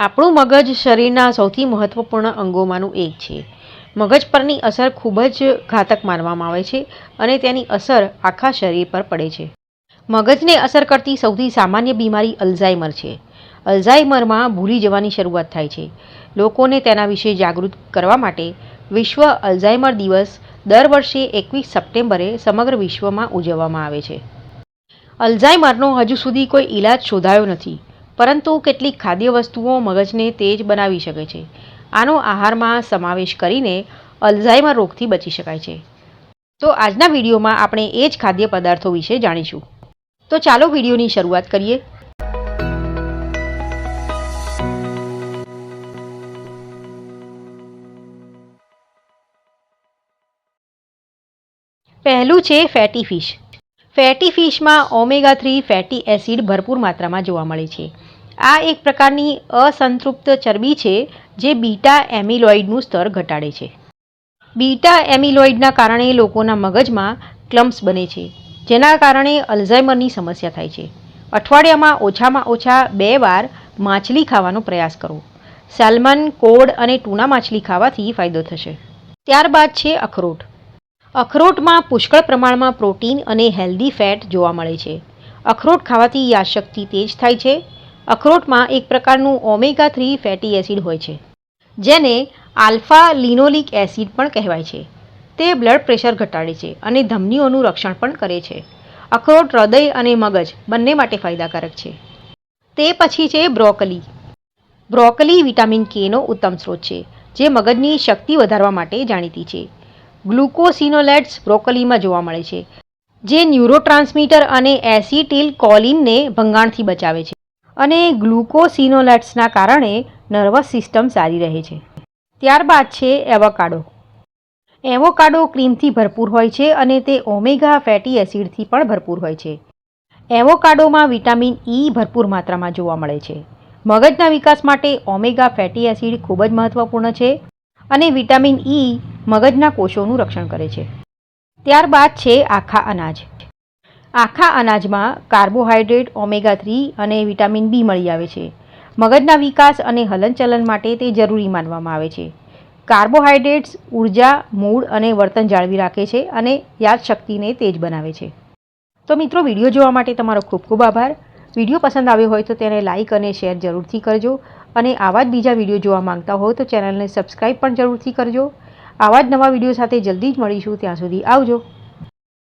આપણું મગજ શરીરના સૌથી મહત્ત્વપૂર્ણ અંગોમાંનું એક છે. મગજ પરની અસર ખૂબ જ ઘાતક માનવામાં આવે છે અને તેની અસર આખા શરીર પર પડે છે. મગજને અસર કરતી સૌથી સામાન્ય બીમારી અલ્ઝાઇમર છે. અલ્ઝાઇમરમાં ભૂલી જવાની શરૂઆત થાય છે. લોકોને તેના વિશે જાગૃત કરવા માટે વિશ્વ અલ્ઝાઇમર દિવસ દર વર્ષે એકવીસ સપ્ટેમ્બરે સમગ્ર વિશ્વમાં ઉજવવામાં આવે છે. અલ્ઝાઇમરનો હજુ સુધી કોઈ ઈલાજ શોધાયો નથી. પરંતુ કેટલીક ખાદ્ય વસ્તુઓ મગજને તેજ બનાવી શકે છે. આનો આહારમાં સમાવેશ કરીને અલ્ઝાઇમર રોગથી બચી શકાય છે. તો આજના વિડીયોમાં આપણે એ જ ખાદ્ય પદાર્થો વિશે જાણીશું. તો ચાલો વિડીયોની શરૂઆત કરીએ. પહેલું છે ફેટી ફિશ ફેટી ફિશમાં ઓમેગા થ્રી ફેટી એસિડ ભરપૂર માત્રામાં જોવા મળે છે. આ એક પ્રકારની અસંતૃપ્ત ચરબી છે, જે બીટા એમિલોઇડનું સ્તર ઘટાડે છે. બીટા એમિલોઇડના કારણે લોકોના મગજમાં ક્લમ્સ બને છે, જેના કારણે અલ્ઝાઇમરની સમસ્યા થાય છે. અઠવાડિયામાં ઓછામાં ઓછા બે વાર માછલી ખાવાનો પ્રયાસ કરો. સાલ્મન, કોડ અને ટૂના માછલી ખાવાથી ફાયદો થશે. ત્યારબાદ છે અખરોટ. અખરોટમાં પુષ્કળ પ્રમાણમાં પ્રોટીન અને હેલ્ધી ફેટ જોવા મળે છે. અખરોટ ખાવાથી યાદશક્તિ તેજ થાય છે. અખરોટમાં એક પ્રકારનું ઓમેગા થ્રી ફેટી એસિડ હોય છે, જેને આલ્ફા લિનોલિક એસિડ પણ કહેવાય છે. તે બ્લડ પ્રેશર ઘટાડે છે અને ધમનીઓનું રક્ષણ પણ કરે છે. અખરોટ હૃદય અને મગજ બંને માટે ફાયદાકારક છે. તે પછી છે બ્રોકલી. બ્રોકલી વિટામિન કેનો ઉત્તમ સ્ત્રોત છે, જે મગજની શક્તિ વધારવા માટે જાણીતી છે. ગ્લુકોસિનોલેટ્સ બ્રોકલીમાં જોવા મળે છે, જે ન્યુરોટ્રાન્સમીટર અને એસિટિલ કોલિનને ભંગાણથી બચાવે છે અને ગ્લુકોસિનોલેટ્સના કારણે નર્વસ સિસ્ટમ સારી રહે છે. ત્યારબાદ છે એવોકાડો. એવોકાડો ક્રીમથી ભરપૂર હોય છે અને તે ઓમેગા ફેટી એસિડથી પણ ભરપૂર હોય છે. એવોકાડોમાં વિટામિન ઈ ભરપૂર માત્રામાં જોવા મળે છે. મગજના વિકાસ માટે ઓમેગા ફેટી એસિડ ખૂબ જ મહત્ત્વપૂર્ણ છે અને વિટામિન ઈ મગજના કોષોનું રક્ષણ કરે છે. ત્યારબાદ છે આખા અનાજ. આખા અનાજમાં કાર્બોહાઈડ્રેટ ઓમેગા થ્રી અને વિટામિન બી મળી આવે છે. મગજના વિકાસ અને હલનચલન માટે તે જરૂરી માનવામાં આવે છે. કાર્બોહાઈડ્રેટ્સ ઊર્જા, મૂળ અને વર્તન જાળવી રાખે છે અને યાદશક્તિને તેજ બનાવે છે. તો મિત્રો, વીડિયો જોવા માટે તમારો ખૂબ ખૂબ આભાર. વીડિયો પસંદ આવ્યો હોય તો તેને લાઇક અને શેર જરૂરથી કરજો અને આવા જ બીજા વીડિયો જોવા માંગતા હો તો ચેનલને સબસ્ક્રાઈબ પણ જરૂરથી કરજો. આવા જ નવા વીડિયો સાથે જલ્દી જ મળીશું. ત્યાં સુધી આવજો.